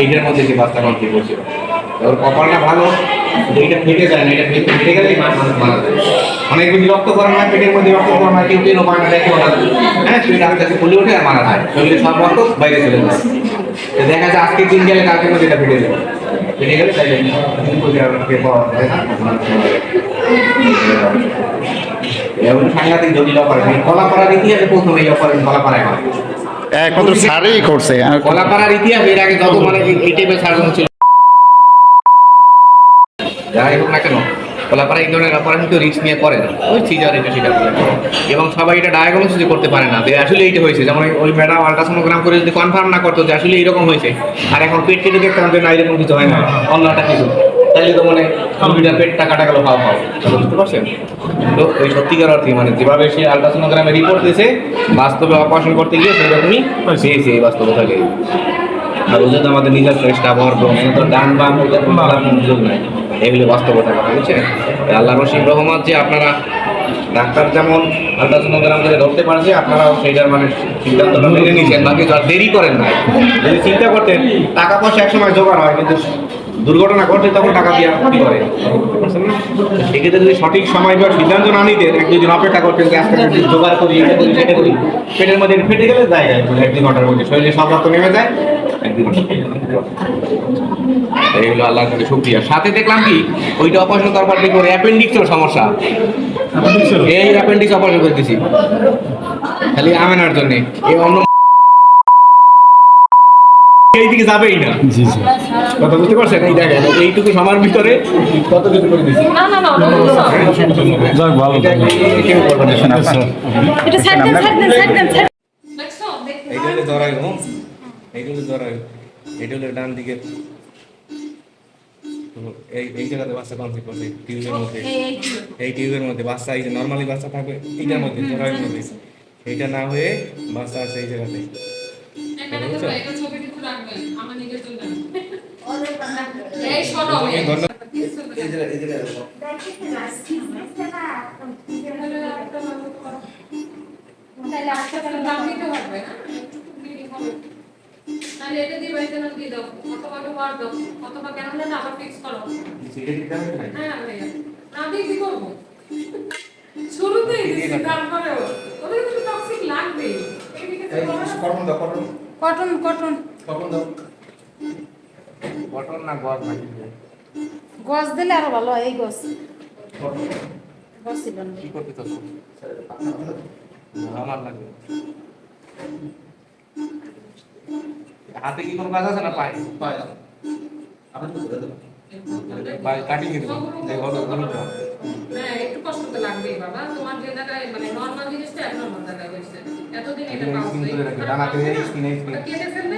এইটার মধ্যে যে বাচ্চা ওর কপালটা ভালো, এইটা ফেটে যায় না, এটা ফেটে মানুষ মারা যায়। অনেক রক্ত পেটের মধ্যে রক্ত কেউ কেউ দেখেও হ্যাঁ ওঠে আর মারা যায়। শরীরে সব রক্ত বাইরে চলে যায়। দেখা যায় আজকে দিন গেলে কালকের মধ্যে এটা ফেটে যাবে ফেটে গেলে তাই সাংঘাতিক জটিল অপারেশন। কলাপাড়ার ইতিহাসে প্রথম এই কলাপাড়ায় হয়। একমাত্র স্যারই করছে। কলাপাড়ার ইতিহাস এর আগে যত মানে এই টাইপের সার্জন ছিল। যাই হোক না কেন কলাপাড়া এই ধরনের অপারেশন কেউ রিস্ক নিয়ে করে না ওই সিজার এটা সেটা করে এবং সবাই এটা ডায়াগনোসিস করতে পারে না যে আসলে এইটা হয়েছে। যেমন ওই- ওই ম্যাডাম আলট্রাসোনোগ্রাম করে যদি কনফার্ম না করতো যে আসলে এরকম হয়েছে। আর এখন পেট কেটে দেখতাম যে না এরকম কিছু হয় না। অন্য একটা কিছু। তাইলে তো মানে রুগীটা পেটটা কাটা গেল ভাও ভাও বুঝতে পারছেন? তো ওই সত্যিকার অর্থে মানে যেভাবে সে আলট্রাসোনোগ্রামে রিপোর্ট দিয়েছে বাস্তবে অপারেশন করতে গিয়ে সেরকমই পেয়েছে এই বাস্তবতাকে আর ওদের তো আমাদের নিজস্ব স্টাফ হওয়ার প্রয়োজন তো ডান বাম ওদের কোনো আলাদা সুযোগ নাই। এগুলো বাস্তবতা কথা বুঝছেন? আল্লাহ রশিদ রহমান যে আপনারা ডাক্তার যেমন আলট্রাসোনোগ্রাম করে ধরতে পারছে আপনারাও সেইটার মানে সিদ্ধান্তটা মেনে নিচ্ছেন বাকি দেরি করেন না যদি চিন্তা করতেন টাকা পয়সা একসময় জোগাড় হয় কিন্তু দুর্ঘটনা ঘটলে তখন টাকা দিয়ে ক্ষতি করে? সেক্ষেত্রে যদি সঠিক সময় বা সিদ্ধান্ত না নিতেন এক দুই দিন অপেক্ষা করতেন যে যদি জোগাড় করি এটা করি সেটা করি পেটের মধ্যে ফেটে গেলে যায় এক দুই ঘণ্টার মধ্যে। শরীরে সব রক্ত নেমে যায় এক দুই ঘণ্টা এইগুলো আল্লাহর কাছে শুকরিয়া। সাথে দেখলাম কি? ওইটা অপারেশন করবার দেখি ওর অ্যাপেন্ডিক্সের সমস্যা। এই অ্যাপেন্ডিক্স অপারেশন করে দিছি খালি আমেনার জন্য। এই অন্য এই দিকে যাবেই না। কথা বুঝতে পারছেন? এই দেখেন এইটুকু সময়ের ভিতরে কত কিছু করে দিছি না না না ওটা বলছো। যাক ভালো এটা হলো এইটা হলো হলো ডান দিকে। এই এই জায়গাতে বাচ্চা কনসেপ্ট করছে টিউবের মধ্যে। এই টিউবের মধ্যে বাচ্চা এই যে নর্মালি বাচ্চা থাকবে এইটার মধ্যে মধ্যে। এইটা না হয়ে বাচ্চা আছে এই জায়গাতে। কিছু। তাহলে এটা দিয়ে বাড়িতে না দিয়ে দাও। অথবা দাও অথবা কেন না আবার ফিক্স করো? হ্যাঁ ভাইয়া। না দিয়ে কি করব? শুরুতেই দিচ্ছি তারপরেও। ওদের কিন্তু টক্সিক লাগবেই। কটন দাও কটন। Cotton cotton. কটন দাও। কটন না গজ নাকি গছ দিলে আরও ভালো হয় এই ছিল না। কি করতে চাচ্ছ আমার লাগবে হাতে কি কোনো কাজ আছে না পায়ে? পায়ে কাটিয়ে দিতে এই হলো হলো তো। হ্যাঁ একটু কষ্ট তো লাগবেই বাবা। তোমার যে জায়গায় মানে নর্মাল জিনিসটা একনর্মাল জায়গায় হয়েছে। এতদিন এটা স্কিন কেটে ফেলে